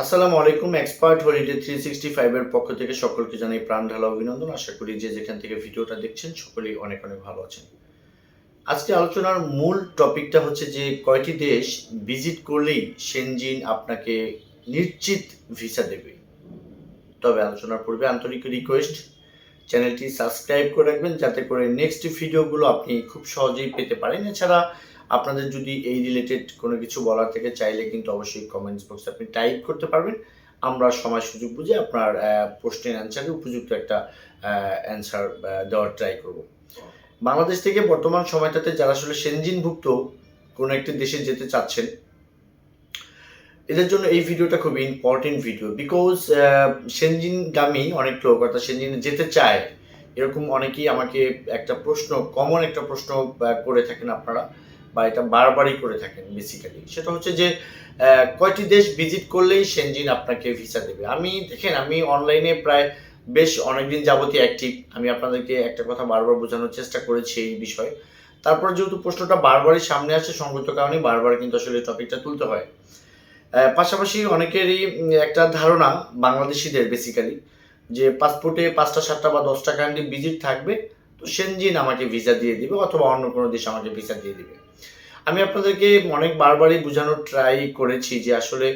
আসসালামু আলাইকুম expert holiday three sixty ফাইভের পক্ষ থেকে সকলকে জানাই প্রাণ ঢালা অভিনন্দন। আশা করি যে যেখান থেকে ভিডিওটা দেখছেন, সকলেই অনেক অনেক ভালো আছেন। আজকে আলোচনার মূল টপিকটা হচ্ছে যে কয়টি দেশ ভিজিট করলেই সেনজিন আপনাকে নিশ্চিত ভিসা দেবে। তবে আলোচনার পূর্বে আন্তরিক রিকোয়েস্ট চ্যানেলটি সাবস্ক্রাইব করে রাখবেন, যাতে করে নেক্সট ভিডিওগুলো আপনি খুব সহজেই পেতে পারেন। এছাড়া আপনাদের যদি এই রিলেটেড কোনো কিছু বলার থেকে, চাইলে কিন্তু অবশ্যই কমেন্টস বক্সে আপনি টাইপ করতে পারবেন। আমরা সময় সুযোগ বুঝে আপনার প্রশ্নের অ্যান্সারে উপযুক্ত একটা অ্যান্সার দেওয়ার ট্রাই করব। বাংলাদেশ থেকে বর্তমান সময়টাতে যারা আসলে সেনজিনভুক্ত কোনো একটি দেশে যেতে চাচ্ছেন, এদের জন্য এই ভিডিওটা খুবই ইম্পর্টেন্ট ভিডিও বিকজ সেনজিনগামী অনেক লোক অর্থাৎ সেনজিনে যেতে চায়, এরকম অনেকেই আমাকে একটা প্রশ্ন কমন একটা প্রশ্ন করে থাকেন আপনারা। বা এটা বারবারই করে থাকেন বেসিক্যালি সেটা হচ্ছে যে কয়টি দেশ ভিজিট করলেই সেনজিন আপনাকে ভিসা দেবে? আমি, দেখেন, আমি অনলাইনে প্রায় বেশ অনেকদিন যাবতীয় অ্যাক্টিভ আমি আপনাদেরকে একটা কথা বারবার বোঝানোর চেষ্টা করেছি এই বিষয়ে। তারপর যেহেতু প্রশ্নটা বারবারই সামনে আসে, সঙ্গত কারণে বারবার কিন্তু আসলে টপিকটা তুলতে হয়। পাশাপাশি অনেকেরই একটা ধারণা বাংলাদেশিদের বেসিক্যালি যে পাসপোর্টে পাঁচটা, সাতটা বা দশটা কান্ট্রি ভিজিট থাকবে, তো সেনজিন আমাকে ভিসা দিয়ে দিবে অথবা অন্য কোনো দেশ আমাকে ভিসা দিয়ে দিবে। আমি আপনাদেরকে অনেক বারবারই বোঝানোর ট্রাই করেছি যে আসলে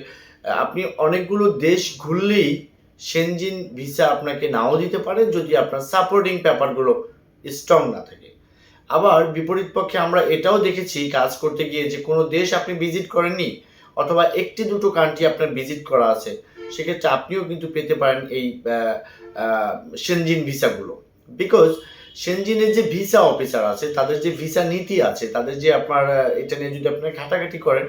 আপনি অনেকগুলো দেশ ঘুরলেই সেনজিন ভিসা আপনাকে নাও দিতে পারে যদি আপনার সাপোর্টিং পেপারগুলো স্ট্রং না থাকে। আবার বিপরীত পক্ষে আমরা এটাও দেখেছি কাজ করতে গিয়ে যে কোনো দেশ আপনি ভিজিট করেননি অথবা একটি দুটো কান্ট্রি আপনার ভিজিট করা আছে, সেক্ষেত্রে আপনিও কিন্তু পেতে পারেন এই সেনজিন ভিসাগুলো বিকজ সেনজিনের যে ভিসা অফিসার আছে, তাদের যে ভিসা নীতি আছে, তাদের যে আপনার এটা নিয়ে যদি আপনার ঘাটাঘাটি করেন,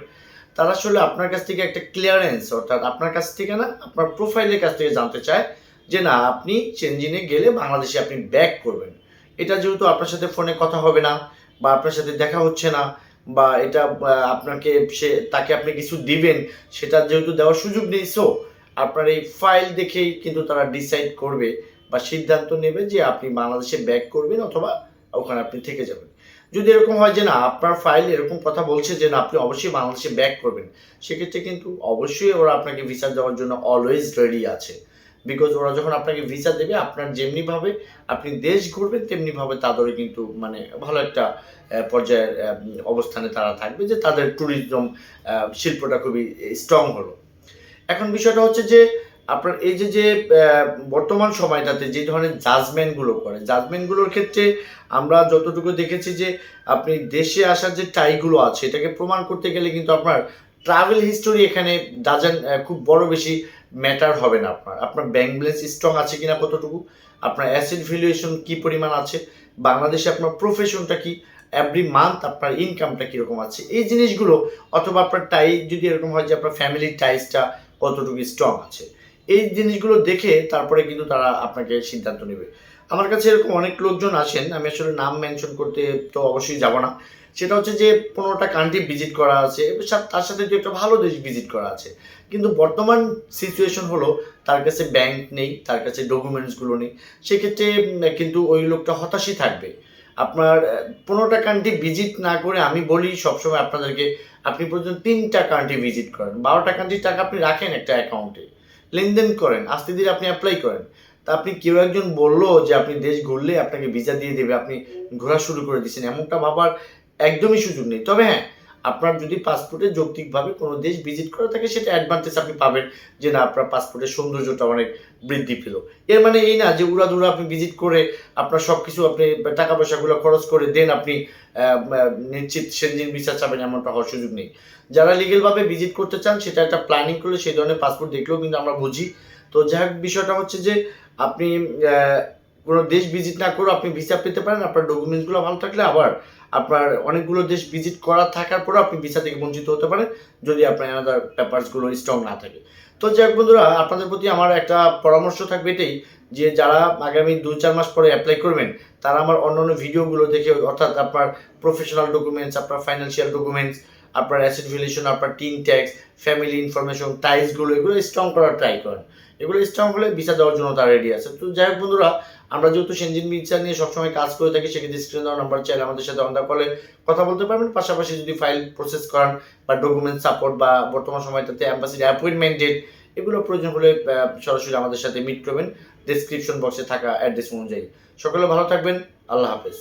তারা আসলে আপনার কাছ থেকে একটা ক্লিয়ারেন্স অর্থাৎ আপনার কাছ থেকে না, আপনার প্রোফাইলের কাছ থেকে জানতে চায় যে না, আপনি সেনজিনে গেলে বাংলাদেশে আপনি ব্যাক করবেন। এটা যেহেতু আপনার সাথে ফোনে কথা হবে না, বা আপনার সাথে দেখা হচ্ছে না, বা এটা আপনাকে সে, তাকে আপনি কিছু দিবেন, সেটা যেহেতু দেওয়ার সুযোগ নেই সো আপনার এই ফাইল দেখেই কিন্তু তারা ডিসাইড করবে বা সিদ্ধান্ত নেবে যে আপনি বাংলাদেশে ব্যাক করবেন অথবা ওখানে আপনি থেকে যাবেন। যদি এরকম হয় যে না, আপনার ফাইল এরকম কথা বলছে যে না, আপনি অবশ্যই বাংলাদেশে ব্যাক করবেন, সেক্ষেত্রে কিন্তু অবশ্যই ওরা আপনাকে ভিসা দেওয়ার জন্য অলওয়েজ রেডি আছে। বিকজ ওরা যখন আপনাকে ভিসা দেবে, আপনার যেমনিভাবে আপনি দেশ ঘুরবেন, তেমনিভাবে তাদেরও কিন্তু মানে ভালো একটা পর্যায়ের অবস্থানে তারা থাকবে যে তাদের ট্যুরিজম শিল্পটা খুবই স্ট্রং হলো। এখন বিষয়টা হচ্ছে যে আপনার এই যে যে বর্তমান সময়টাতে যে ধরনের জাজমেন্টগুলো করে জাজমেন্টগুলোর ক্ষেত্রে আমরা যতটুকু দেখেছি যে, আপনি দেশে আসার যে টাইগুলো আছে, এটাকে প্রমাণ করতে গেলে কিন্তু আপনার ট্রাভেল হিস্টোরি এখানে ডাজন খুব বড় বেশি ম্যাটার হবে না আপনার। আপনার ব্যাংক ব্যালেন্স স্ট্রং আছে কিনা কতটুকু? আপনার অ্যাসেট ভ্যালুয়েশন কি পরিমাণ আছে? বাংলাদেশে আপনার প্রফেশনটা কি? এভরি মান্থ আপনার ইনকামটা কীরকম আছে? এই জিনিসগুলো, অথবা আপনার টাই যদি এরকম হয় যে আপনার ফ্যামিলির টাইসটা কতটুকু স্ট্রং আছে? এই জিনিসগুলো দেখে তারপরে কিন্তু তারা আপনাকে সিদ্ধান্ত নেবে। আমার কাছে এরকম অনেক লোকজন আসেন, আমি আসলে নাম মেনশন করতে তো অবশ্যই যাব না। সেটা হচ্ছে যে পনেরোটা কান্ট্রি ভিজিট করা আছে তার সাথে দু একটা ভালো দেশ ভিজিট করা আছে। কিন্তু বর্তমান সিচুয়েশন হলো, তার কাছে ব্যাংক নেই, তার কাছে ডকুমেন্টসগুলো নেই। সেক্ষেত্রে কিন্তু ওই লোকটা হতাশই থাকবে। আপনার পনেরোটা কান্ট্রি ভিজিট না করে আমি বলি সবসময় আপনাদেরকে, আপনি পর্যন্ত তিনটা কান্ট্রি ভিজিট করেন। বারোটা কান্ট্রির টাকা আপনি রাখেন একটা অ্যাকাউন্টে লেনদেন করেন, আস্তে ধীরে আপনি অ্যাপ্লাই করেন। তা আপনি কেউ একজন বলল যে আপনি দেশ ঘুরলে আপনাকে ভিসা দিয়ে দেবে, আপনি ঘোরা শুরু করে দিচ্ছেন এমনটা ভাবার একদমই সুযোগ নেই। তবে হ্যাঁ আপনার যদি পাসপোর্টে যৌক্তিকভাবে কোনো দেশ ভিজিট করা থাকে, সেটা অ্যাডভান্টেজ আপনি পাবেন যে না, আপনার পাসপোর্টের সৌন্দর্যটা অনেক বৃদ্ধি পেল। এর মানে এই না যে উড়াদুরা আপনি ভিজিট করে আপনার সব কিছু আপনি টাকা পয়সাগুলো খরচ করে দেন আপনি নিশ্চিত সেনজিন ভিসা চাবেন এমনটা হওয়ার সুযোগ নেই। যারা লিগেলভাবে ভিজিট করতে চান, সেটা একটা প্ল্যানিং করলে সেই ধরনের পাসপোর্ট দেখলেও কিন্তু আমরা বুঝি। তো যাই বিষয়টা হচ্ছে যে আপনি কোনো দেশ ভিজিট না করেও আপনি ভিসা পেতে পারেন, আপনার ডকুমেন্টসগুলো ভালো থাকলে আবার আপনার অনেকগুলো দেশ ভিজিট করা থাকার পরেও আপনি ভিসা থেকে বঞ্চিত হতে পারেন, যদি আপনার আনাদার পেপারসগুলো স্ট্রং না থাকে। তো যাই বন্ধুরা, আপনাদের প্রতি আমার একটা পরামর্শ থাকবে এটাই যে যারা আগামী দু চার মাস পরে অ্যাপ্লাই করবেন, তারা আমার অন্য অন্য ভিডিওগুলো দেখে, অর্থাৎ আপনার প্রফেশনাল ডকুমেন্টস আপনার ফাইন্যান্সিয়াল ডকুমেন্টস আপনার অ্যাসেট ভ্যালুয়েশন আপনার টিন ট্যাক্স ফ্যামিলি ইনফরমেশন টাইসগুলো এগুলো স্ট্রং করার ট্রাই করেন। এগুলো স্ট্রং হলে ভিসা দেওয়ার জন্য তারা রেডি আছে। তো যাই হোক বন্ধুরা, আমরা যেহেতু সেনজিন ভিসা নিয়ে সবসময় কাজ করে থাকি, সেক্ষেত্রে স্ক্রিন দেওয়ার নাম্বার চাইলে আমাদের সাথে অন কলে কথা বলতে পারবেন। পাশাপাশি যদি ফাইল প্রসেস করান বা ডকুমেন্ট সাপোর্ট বা বর্তমান সময়টাতে অ্যাম্বাসির অ্যাপয়েন্টমেন্ট ডেট এগুলো প্রয়োজন হলে সরাসরি আমাদের সাথে মিট করবেন। ডেসক্রিপশন বক্সে থাকা অ্যাড্রেস অনুযায়ী। সকলে ভালো থাকবেন। আল্লাহ হাফেজ।